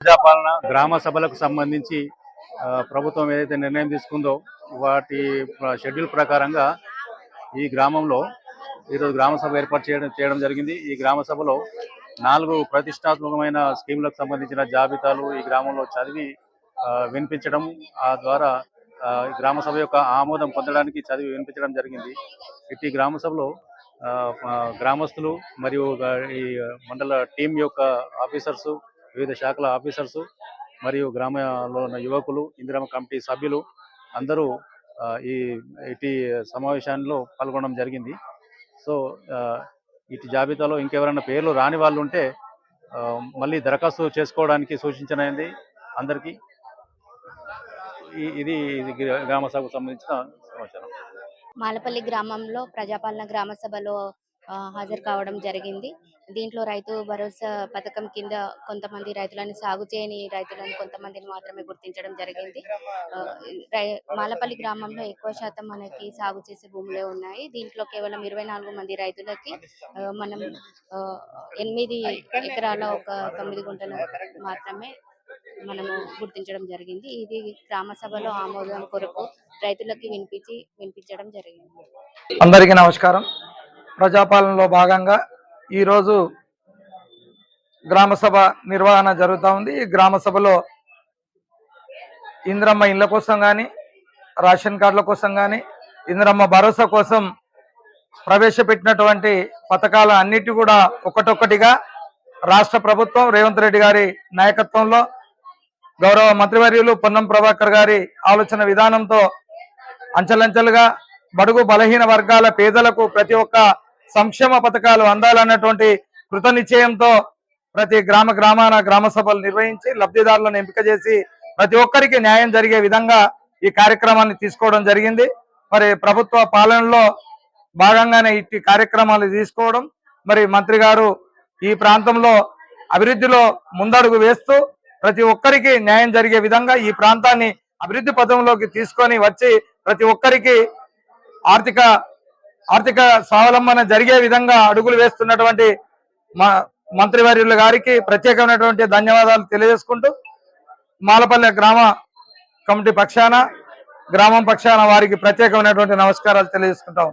ప్రజాపాలన గ్రామ సభలకు సంబంధించి ఆ, ప్రభుత్వం ఏదైతే నిర్ణయం తీసుకుందో వాటి షెడ్యూల్ ప్రకారంగా ఈ గ్రామంలో ఈరోజు గ్రామ సభ ఏర్పాటు చేయడం చేయడం జరిగింది. ఈ గ్రామ సభలో నాలుగు ప్రతిష్టాత్మకమైన స్కీములకు సంబంధించిన జాబితాలు ఈ గ్రామంలో చదివి వినిపించడం ఆ ద్వారా ఆ, ఈ గ్రామ సభ యొక్క ఆమోదం పొందడానికి చదివి వినిపించడం జరిగింది. ఇట్టి గ్రామ సభలో ఆ, గ్రామస్తులు మరియు ఈ మండల టీం యొక్క ఆఫీసర్స్ వివిధ శాఖల ఆఫీసర్స్ మరియు గ్రామంలో ఉన్న యువకులు ఇందిరామ కమిటీ సభ్యులు అందరూ ఈ ఇటీ సమావేశాల్లో పాల్గొనడం జరిగింది. సో ఇటు జాబితాలో ఇంకెవరైనా పేర్లు రాని వాళ్ళు ఉంటే మళ్ళీ దరఖాస్తు చేసుకోవడానికి సూచించినది అందరికీ. ఇది గ్రామ సభకు సంబంధించిన సమాచారం. మాలపల్లి గ్రామంలో ప్రజాపాలన గ్రామ సభలో హాజరు కావడం జరిగింది. దీంట్లో రైతు భరోసా పథకం కింద కొంతమంది రైతులను సాగు చేయని రైతులను కొంతమందిని మాత్రమే గుర్తించడం జరిగింది. రై- మాలపల్లి గ్రామంలో ఎక్కువ శాతం మనకి సాగు చేసే భూములే ఉన్నాయి. దీంట్లో కేవలం ఇరవై నాలుగు మంది రైతులకి మనం ఆ, ఎనిమిది ఎకరాల ఒక తొమ్మిది గుంటలు మాత్రమే మనము గుర్తించడం జరిగింది. ఇది గ్రామ సభలో ఆమోదం కొరకు రైతులకి వినిపించి వినిపించడం జరిగింది. అందరికీ నమస్కారం. ప్రజాపాలనలో భాగంగా ఈరోజు గ్రామసభ నిర్వహణ జరుగుతూ ఉంది. ఈ గ్రామసభలో ఇంద్రమ్మ ఇళ్ళ కోసం కానీ రేషన్ కార్డుల కోసం కానీ ఇంద్రమ్మ భరోసా కోసం ప్రవేశపెట్టినటువంటి పథకాల అన్నిటి కూడా ఒకటొక్కటిగా రాష్ట్ర ప్రభుత్వం రేవంత్ రెడ్డి గారి నాయకత్వంలో గౌరవ మంత్రివర్యులు పొన్నం ప్రభాకర్ గారి ఆలోచన విధానంతో అంచెలంచెలుగా బడుగు బలహీన వర్గాల పేదలకు ప్రతి ఒక్క సంక్షేమ పథకాలు అందాలన్నటువంటి కృత నిశ్చయంతో ప్రతి గ్రామ గ్రామాన గ్రామ సభలు నిర్వహించి లబ్ధిదారులను ఎంపిక చేసి ప్రతి ఒక్కరికి న్యాయం జరిగే విధంగా ఈ కార్యక్రమాన్ని తీసుకోవడం జరిగింది. మరి ప్రభుత్వ పాలనలో భాగంగానే ఇట్టి కార్యక్రమాలు తీసుకోవడం. మరి మంత్రి గారు ఈ ప్రాంతంలో అభివృద్ధిలో ముందడుగు వేస్తూ ప్రతి ఒక్కరికి న్యాయం జరిగే విధంగా ఈ ప్రాంతాన్ని అభివృద్ధి పథంలోకి తీసుకొని వచ్చి ప్రతి ఒక్కరికి ఆర్థిక ఆర్థిక స్వావలంబన జరిగే విధంగా అడుగులు వేస్తున్నటువంటి మా మంత్రివర్యుల గారికి ప్రత్యేకమైనటువంటి ధన్యవాదాలు తెలియజేసుకుంటూ మాలపల్లె గ్రామ కమిటీ పక్షాన గ్రామం పక్షాన వారికి ప్రత్యేకమైనటువంటి నమస్కారాలు తెలియజేసుకుంటాం